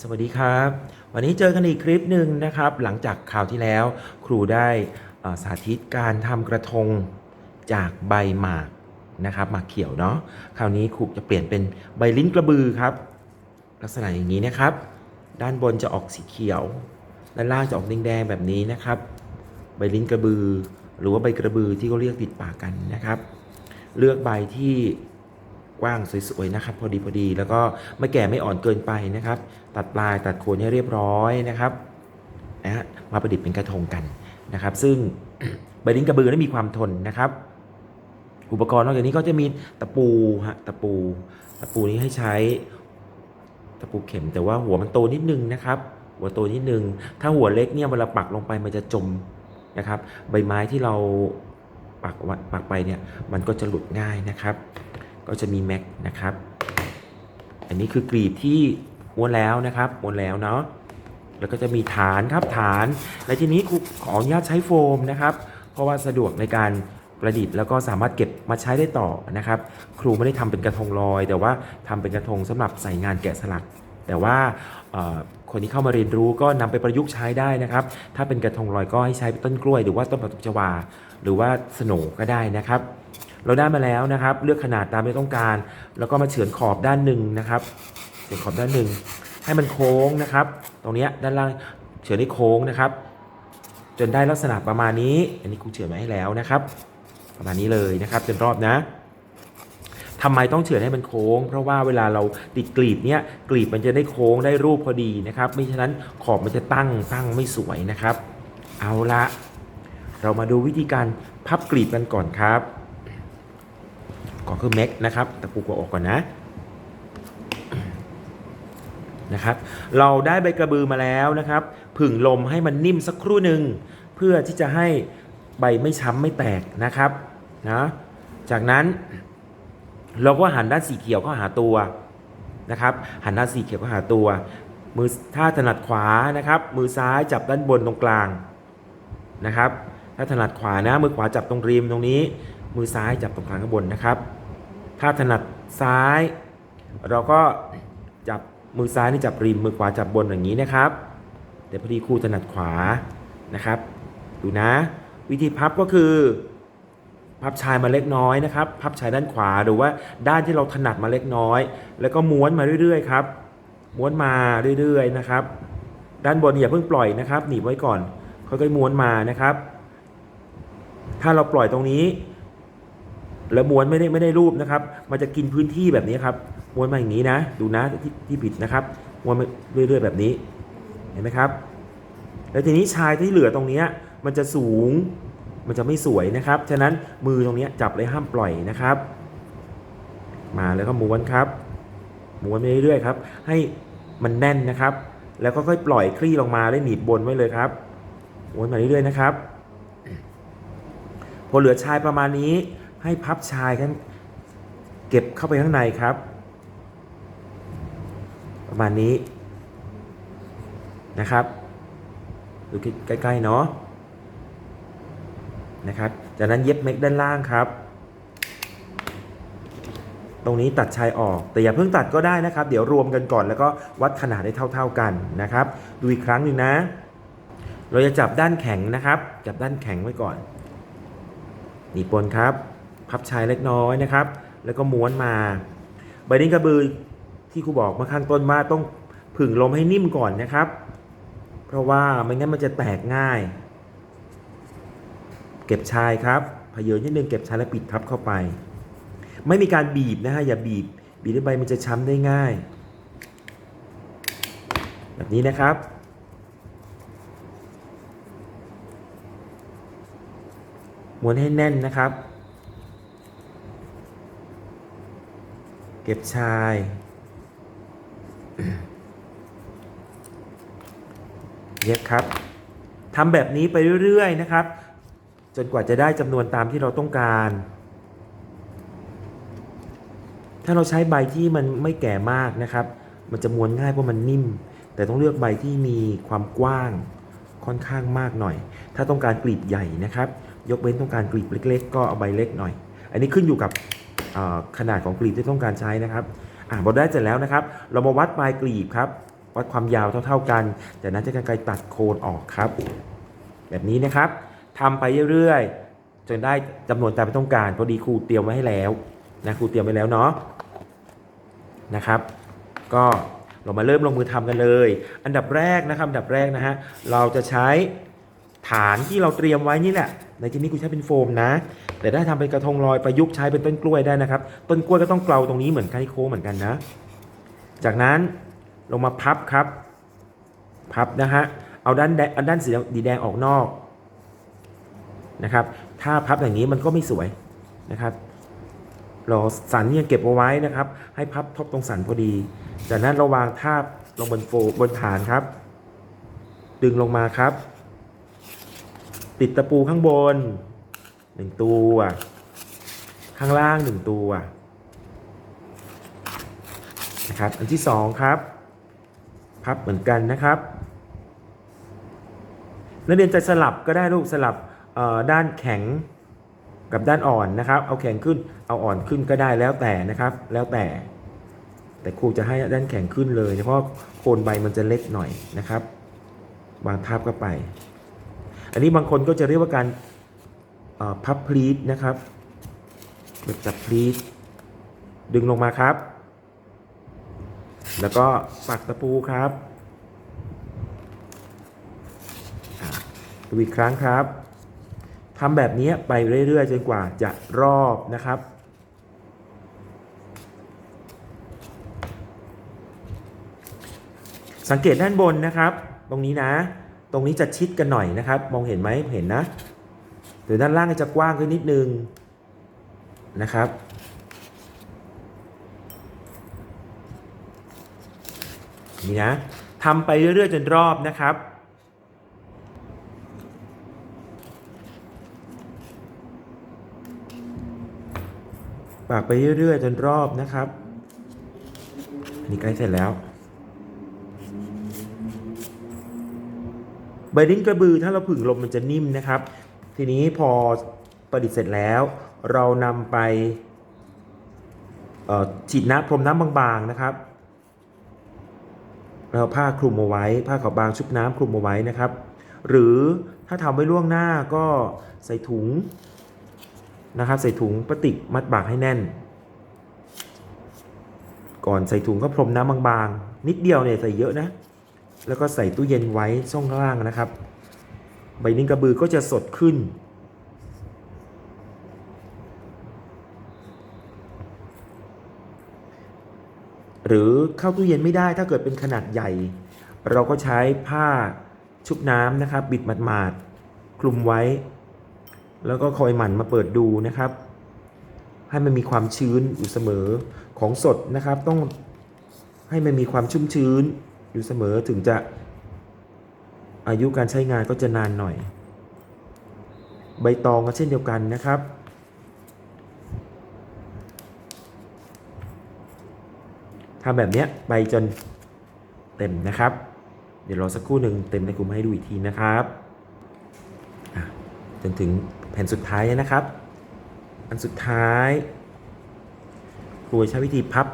สวัสดีครับ วันนี้เจอกันอีกคลิปหนึ่งนะครับ หลังจากคราวที่แล้ว ครูได้สาธิตการทำกระทงจากใบหมากนะครับหมากเขียวเนาะคราวนี้ครูจะเปลี่ยนเป็นใบลิ้นกระบือครับ ลักษณะอย่างนี้นะครับ ด้านบนจะออกสีเขียวด้านล่างจะออกแดงๆแบบนี้นะครับ ใบลิ้นกระบือ หรือว่าใบกระบือที่เขาเรียกติดปากกันนะครับ เลือกใบที่ กว้างสวยๆนะครับ พอดีพอดีแล้วก็ไม่แก่ไม่อ่อนเกินไปนะครับ ตัดปลายตัดโคนให้เรียบร้อยนะครับนะฮะมาประดิษฐ์เป็นกระทงกันนะครับ ซึ่งใบลิ้นกระบือนั้นมีความทนนะครับ อุปกรณ์นอกจากนี้ก็จะมีตะปูฮะตะปูตะปูนี้ให้ใช้ตะปูเข็มแต่ว่าหัวมันโตนิดนึงนะครับ หัวโตนิดนึง ถ้าหัวเล็กเนี่ยเวลาปักลงไปมันจะจมนะครับ ใบไม้ที่เราปักปักไปเนี่ยมันก็จะหลุดง่ายนะครับ ก็จะมีแม็กนะครับ อันนี้คือกรีบที่ม้วนแล้วนะครับม้วนแล้วเนาะ แล้วก็จะมีฐานครับฐาน และทีนี้ครูขออนุญาตใช้โฟมนะครับ เพราะว่าสะดวกในการประดิษฐ์แล้วก็สามารถเก็บมาใช้ได้ต่อนะครับ ครูไม่ได้ทำเป็นกระทงลอย แต่ว่าทำเป็นกระทงสำหรับใส่งานแกะสลัก แต่ว่าคนที่เข้ามาเรียนรู้ก็นำไปประยุกต์ใช้ได้นะครับ ถ้าเป็นกระทงลอยก็ให้ใช้ต้นกล้วย หรือว่าต้นผักตบชวา หรือว่าสโหนก็ได้นะครับ เราได้มาแล้วนะครับ เลือกขนาดตามที่ต้องการ แล้วก็มาเฉือนขอบด้านหนึ่งนะครับเฉือนขอบด้านหนึ่งให้มันโค้งนะครับ ตรงนี้ด้านล่างเฉือนให้โค้งนะครับ จนได้ลักษณะประมาณนี้ อันนี้ครูเฉือนมาให้แล้วนะครับ ประมาณนี้เลยนะครับจนรอบนะทำไมต้องเฉือนให้มันโค้ง เพราะว่าเวลาเราติดกลีบเนี้ยกลีบมันจะได้โค้งได้รูปพอดีนะครับไม่ฉะนั้นขอบมันจะตั้งตั้งไม่สวยนะครับ เอาละเรามาดูวิธีการพับกลีบกันก่อนครับ ก็คือเม็กนะครับตะปูกวออกก่อนนะนะครับ เราได้ใบกระบือมาแล้วนะครับ ผึ่งลมให้มันนิ่มสักครู่หนึ่งเพื่อที่จะให้ใบไม่ช้ำไม่แตกนะครับนะจากนั้นเราก็หันด้านสีเขียวเข้าหาตัวนะครับ หันด้านสีเขียวเข้าหาตัว มือถ้าถนัดขวานะครับ มือซ้ายจับด้านบนตรงกลางนะครับ ถ้าถนัดขวานะมือขวาจับตรงริมตรงนี้ มือซ้ายจับตรงกลางข้างบนนะครับ ถ้าถนัดซ้าย เราก็จับมือซ้ายนี่จับริมมือขวาจับบนอย่างนี้นะครับ แต่พอดีครูถนัดขวานะครับ ดูนะ วิธีพับก็คือ พับชายมาเล็กน้อยนะครับ พับชายด้านขวาหรือว่าด้านที่เราถนัดมาเล็กน้อย แล้วก็ม้วนมาเรื่อยๆครับ ม้วนมาเรื่อยๆนะครับ ด้านบนอย่าเพิ่งปล่อยนะครับ หนีบไว้ก่อนค่อยๆม้วนมานะครับ ถ้าเราปล่อยตรงนี้ แล้วม้วนไม่ได้ไม่ได้รูปนะครับ มันจะกินพื้นที่แบบนี้ครับ ม้วนมาอย่างนี้นะ ดูนะที่ที่ผิดนะครับ ม้วนมาเรื่อย ๆ แบบนี้ เห็นไหมครับ แล้วทีนี้ชายที่เหลือตรงนี้มันจะสูง มันจะไม่สวยนะครับ ฉะนั้นมือตรงนี้จับเลยห้ามปล่อยนะครับ มาแล้วก็ม้วนครับ ม้วนไปเรื่อยๆครับ ให้มันแน่นนะครับ แล้วก็ค่อยปล่อยคลี่ลงมาแล้วหนีบบนไว้เลยครับม้วนมาเรื่อยๆนะครับ พอเหลือชายประมาณนี้ ให้พับชายกันเก็บเข้าไปข้างในครับ ประมาณนี้นะครับดูใกล้ๆเนาะนะครับ จากนั้นเย็บเม็กด้านล่างครับ ตรงนี้ตัดชายออก แต่อย่าเพิ่งตัดก็ได้นะครับ เดี๋ยวรวมกันก่อนแล้วก็วัดขนาดได้เท่า ๆกันนะครับ ดูอีกครั้งหนึ่งนะ เราจะจับด้านแข็งนะครับ จับด้านแข็งไว้ก่อนหนีบปนครับ พับชายเล็กน้อยนะครับ แล้วก็ม้วนมา ใบนิ้วกระบือที่ครูบอกมื่อข้างต้นว่าต้องผึ่งลมให้นิ่มก่อนนะครับ เพราะว่าไม่งั้นมันจะแตกง่าย เก็บชายครับพเยอะนิดนึงเก็บชายแล้วปิดทับเข้าไป ไม่มีการบีบนะฮะอย่าบีบ บีบด้วยใบมันจะช้ำได้ง่าย แบบนี้นะครับม้วนให้แน่นนะครับ เก็บชาย เย็บครับทำแบบนี้ไปเรื่อยๆนะครับ จนกว่าจะได้จำนวนตามที่เราต้องการ ถ้าเราใช้ใบที่มันไม่แก่มากนะครับ มันจะม้วนง่ายเพราะมันนิ่ม แต่ต้องเลือกใบที่มีความกว้างค่อนข้างมากหน่อย ถ้าต้องการกลีบใหญ่นะครับ ยกเว้นต้องการกลีบเล็ก ๆ ก็เอาใบเล็กหน่อย อันนี้ขึ้นอยู่กับ ขนาดของกลีบที่ต้องการใช้นะครับอ่าพอได้เสร็จแล้วนะครับ เรามาวัดปลายกลีบครับ วัดความยาวเท่า ๆกันจากนั้นใช้กรรไกรตัดโคนออกครับ แบบนี้นะครับทำไปเรื่อยๆจนได้จำนวนตามที่ต้องการพอดีครูเตรียมไว้ให้แล้วนะครูเตรียมไว้แล้วเนาะนะครับ ก็เรามาเริ่มลงมือทำกันเลย อันดับแรกนะครับ อันดับแรกนะฮะเราจะใช้ฐานที่เราเตรียมไว้นี่แหละ ในที่นี้กูใช้เป็นโฟมนะ แต่ถ้าทำเป็นกระทงลอยประยุกต์ใช้เป็นต้นกล้วยได้นะครับ ต้นกล้วยก็ต้องเกลาตรงนี้เหมือนกันให้โคเหมือนกันนะ จากนั้นลงมาพับครับ พับนะฮะ เอาด้านแดงเอาด้านสีแดงออกนอกนะครับ ถ้าพับอย่างนี้มันก็ไม่สวยนะครับเราสันยังเก็บเอาไว้นะครับ ให้พับทบตรงสันพอดี จากนั้นเราวางทาบลงบนโฟบนฐานครับ ดึงลงมาครับ ติดตะปูข้างบนหนึ่งตัวข้างล่างหนึ่งตัวนะครับอันที่สองครับ พับเหมือนกันนะครับนักเรียนจะสลับก็ได้ลูกสลับด้านแข็งกับด้านอ่อนนะครับ เอาแข็งขึ้นเอาอ่อนขึ้นก็ได้แล้วแต่นะครับ แล้วแต่ แต่ครูจะให้ด้านแข็งขึ้นเลย เพราะโคนใบมันจะเล็กหน่อยนะครับ วางทับเข้าไป อันนี้บางคนก็จะเรียกว่าการพับพลีทนะครับแบบจับพลีทดึงลงมาครับ แล้วก็ปักตะปูครับดูอีกครั้งครับทำแบบนี้ไปเรื่อยๆจนกว่าจะรอบนะครับสังเกตด้านบนนะครับ ตรงนี้นะ ตรงนี้จะชิดกันหน่อยนะครับ มองเห็นไหมเห็นนะหรือด้านล่างจะกว้างขึ้นนิดนึงนะครับ นี่นะทำไปเรื่อยๆจนรอบนะครับปากไปเรื่อยๆจนรอบนะครับนนี้ใกล้เสร็จแล้ว ใบลิ้นกระบือถ้าเราผึ่งลมมันจะนิ่มนะครับ ทีนี้พอประดิษฐ์เสร็จแล้ว เรานำไปฉีดน้ำพรมน้ำบางๆนะครับ เราผ้าคลุมเอาไว้ ผ้าขาวบางชุบน้ำคลุมเอาไว้นะครับ หรือถ้าทำไว้ล่วงหน้าก็ใส่ถุงนะครับ ใส่ถุงพลาสติกมัดปากให้แน่น ก่อนใส่ถุงก็พรมน้ำบางๆ นิดเดียวเนี่ยใส่เยอะนะ แล้วก็ใส่ตู้เย็นไว้ช่องล่างนะครับ ใบนิ้งกระบือก็จะสดขึ้น หรือเข้าตู้เย็นไม่ได้ถ้าเกิดเป็นขนาดใหญ่ เราก็ใช้ผ้าชุบน้ำนะครับ บิดหมาดๆคลุมไว้ แล้วก็คอยหมั่นมาเปิดดูนะครับ ให้มันมีความชื้นอยู่เสมอของสดนะครับ ต้องให้มันมีความชุ่มชื้น อยู่เสมอถึงจะอายุการใช้งานก็จะนานหน่อย ใบตองก็เช่นเดียวกันนะครับ ทำแบบนี้ไปจนเต็มนะครับ เดี๋ยวรอสักครู่หนึ่งเต็มในกลุ่มให้ดูอีกทีนะครับจนถึงแผ่นสุดท้ายนะครับ อันสุดท้ายครูใช้วิธีพับ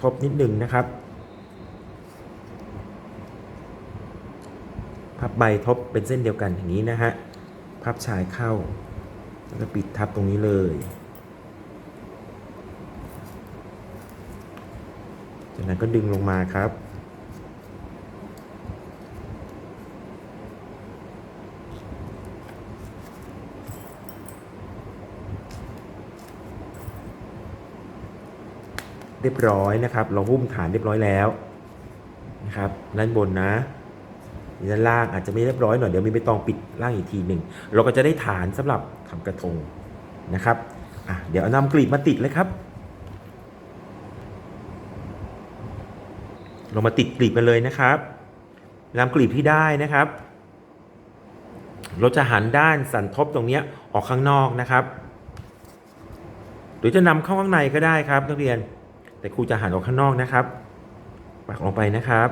ทบนิดหนึ่งนะครับ พับ ใบทบเป็นเส้นเดียวกันอย่างนี้นะฮะ พับชายเข้า แล้วก็ปิดทับตรงนี้เลย จากนั้นก็ดึงลงมาครับ เรียบร้อยนะครับ เราหุ้มฐานเรียบร้อยแล้วนะครับด้านบนนะ ด้านล่างอาจจะไม่เรียบร้อยหน่อยเดี๋ยวมีใบตองปิดล่างอีกทีหนึ่งเราก็จะได้ฐานสำหรับทำกระทงนะครับอะเดี๋ยวเอานำกลีบมาติดเลยครับ เรามาติดกลีบกันเลยนะครับนำกลีบที่ได้นะครับ เราจะหันด้านสันทบตรงเนี้ออกข้างนอกนะครับ หรือจะนำเข้าข้างในก็ได้ครับนักเรียน แต่ครูจะหันออกข้างนอกนะครับ ปักลงไปนะครับ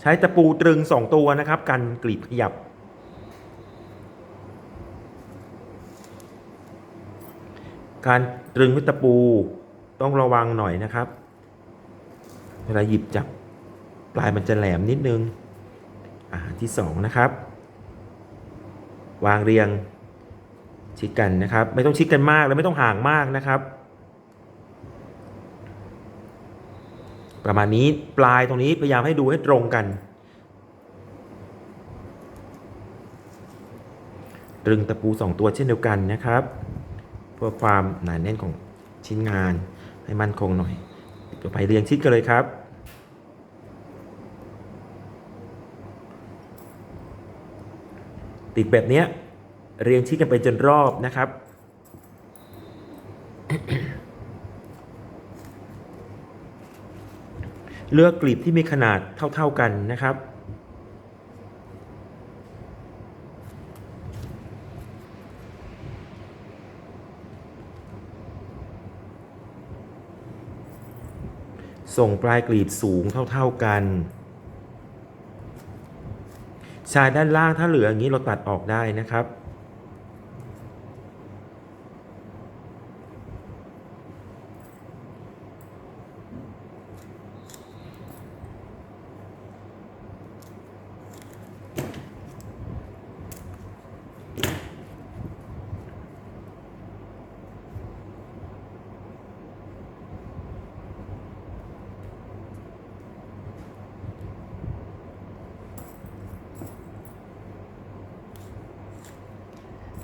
ใช้ตะปูตรึงสองตัวนะครับ กันกลีบขยับ การตรึงด้วยตะปูต้องระวังหน่อยนะครับ เวลาหยิบจับปลายมันจะแหลมนิดนึงอ่าที่สองนะครับ วางเรียงชิดกันนะครับ ไม่ต้องชิดกันมากและไม่ต้องห่างมากนะครับ ประมาณนี้ปลายตรงนี้พยายามให้ดูให้ตรงกันตรึงตะปูสองตัวเช่นเดียวกันนะครับ เพื่อความหนาแน่นของชิ้นงานให้มั่นคงหน่อยต่อไปเรียงชิดกันเลยครับ ติดแบบนี้เรียงชิดกันไปจนรอบนะครับ เลือกกลีบที่มีขนาดเท่า ๆกันนะครับ ส่งปลายกลีบสูงเท่า ๆกันชายด้านล่างถ้าเหลืออย่างนี้เราตัดออกได้นะครับ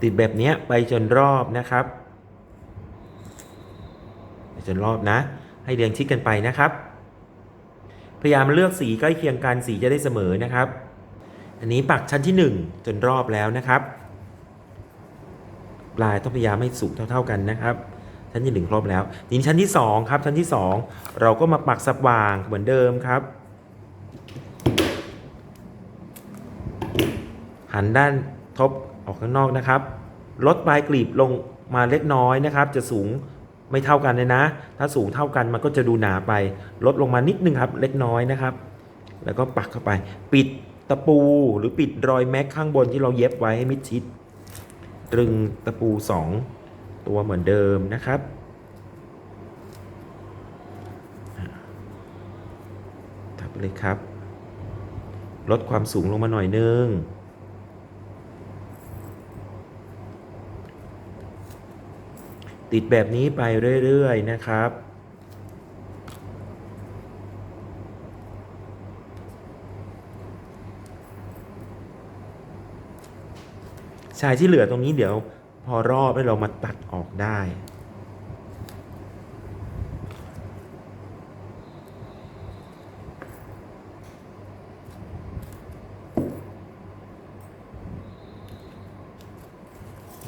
ติดแบบนี้ไปจนรอบนะครับไปจนรอบนะ ให้เรียงชิดกันไปนะครับ พยายามเลือกสีใกล้เคียงกันสีจะได้เสมอนะครับ อันนี้ปักชั้นที่ 1 จนรอบแล้วนะครับ ปลายต้องพยายามให้สูงเท่า ๆกันนะครับ ชั้นที่หนึ่งครบแล้วทีนี้ชั้นที่ 2 ครับ ชั้นที่ 2 เราก็มาปักสับวางเหมือนเดิมครับหันด้านทบ ออกข้างนอกนะครับ ลดปลายกลีบลงมาเล็กน้อยนะครับ จะสูงไม่เท่ากันเลยนะ ถ้าสูงเท่ากันมันก็จะดูหนาไป ลดลงมานิดนึงครับเล็กน้อยนะครับ แล้วก็ปักเข้าไป ปิดตะปูหรือปิดรอยแม็กข้างบนที่เราเย็บไว้ให้มิดชิด ตรึงตะปู 2 ตัวเหมือนเดิมนะครับทับเลยครับ ลดความสูงลงมาหน่อยนึง ติดแบบนี้ไปเรื่อยๆนะครับชายที่เหลือตรงนี้เดี๋ยวพอรอบแล้วเรามาตัดออกได้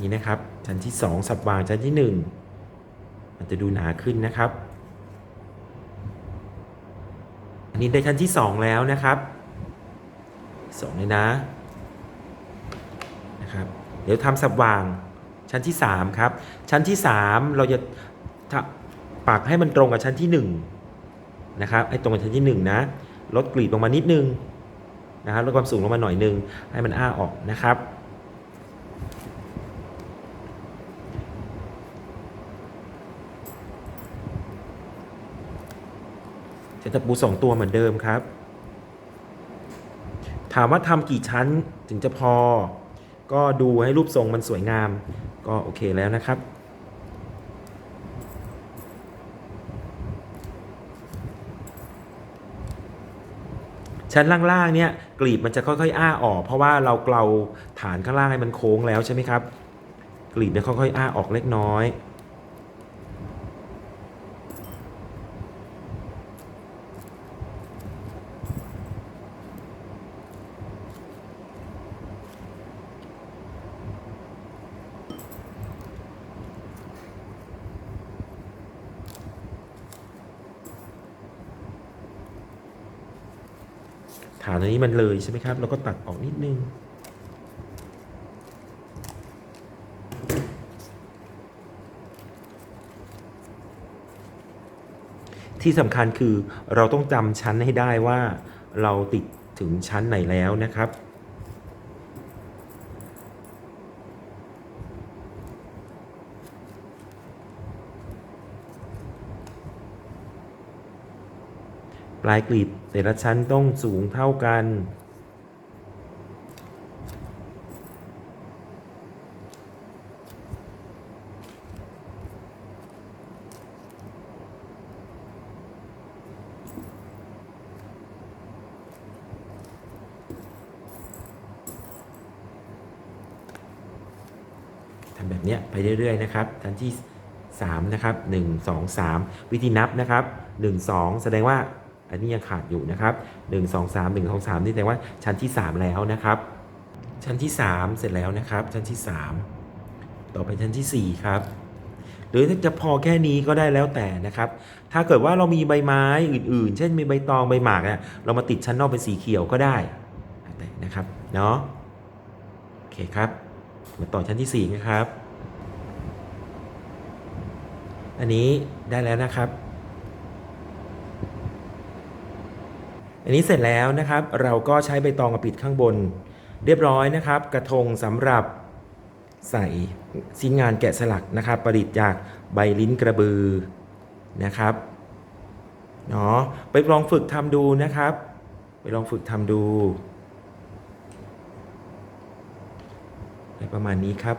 นี่นะครับ ชั้นที่ 2 สับวางชั้นที่ 1 มันจะดูหนาขึ้นนะครับ อันนี้ได้ชั้นที่ 2 แล้วนะครับ2เลยนะนะครับ เดี๋ยวทำสับวางชั้นที่ 3 ครับ ชั้นที่ 3 เราจะปักให้มันตรงกับชั้นที่ 1 นะครับให้ตรงกับชั้นที่ 1 นะ ลดกลีบลงมานิดนึงนะครับลดความสูงลงมาหน่อยนึง ให้มันอ้าออกนะครับ ตะปูสองตัวเหมือนเดิมครับ ถามว่าทำกี่ชั้นถึงจะพอ ก็ดูให้รูปทรงมันสวยงาม ก็โอเคแล้วนะครับชั้นล่างๆ เนี่ยกลีบมันจะค่อยๆ อ้าออก เพราะว่าเราเกลาฐานข้างล่างให้มันโค้งแล้วใช่ไหมครับ กลีบเนี่ยค่อยๆ อ้าออกเล็กน้อย ฐานอันนี้มันเลยใช่ไหมครับเราก็ตัดออกนิดนึง ที่สำคัญคือเราต้องจำชั้นให้ได้ว่าเราติดถึงชั้นไหนแล้วนะครับ ปลายกลีบแต่ละชั้นต้องสูงเท่ากัน ทำแบบนี้ไปเรื่อย ๆ นะครับชั้นที่3นะครับ 1 2 3 วิธีนับนะครับ 1 2 แสดงว่า อันนี้ยังขาดอยู่นะครับ1 2 3 1 2 3 นี่แสดงว่าชั้นที่ 3 แล้วนะครับ ชั้นที่ 3 เสร็จแล้วนะครับ ชั้นที่ 3 ต่อไปชั้นทีสี่ 4 ครับ หรือถ้าจะพอแค่นี้ก็ได้แล้วแต่นะครับ ถ้าเกิดว่าเรามีใบไม้อื่น ๆ เช่นมีใบตองใบหมากเนี่ยเรามาติดชั้นนอกเป็นสีเขียวก็ได้นะครับเนาะโอเคครับมาต่อชั้นที่4นะครับ อันนี้ได้แล้วนะครับ อันนี้เสร็จแล้วนะครับ เราก็ใช้ใบตองมาปิดข้างบน เรียบร้อยนะครับ กระทงสำหรับใส่ชิ้นงานแกะสลักนะครับ ประดิษฐ์จากใบลิ้นกระบือนะครับเนาะไปลองฝึกทำดูนะครับ ไปลองฝึกทำดู ประมาณนี้ครับ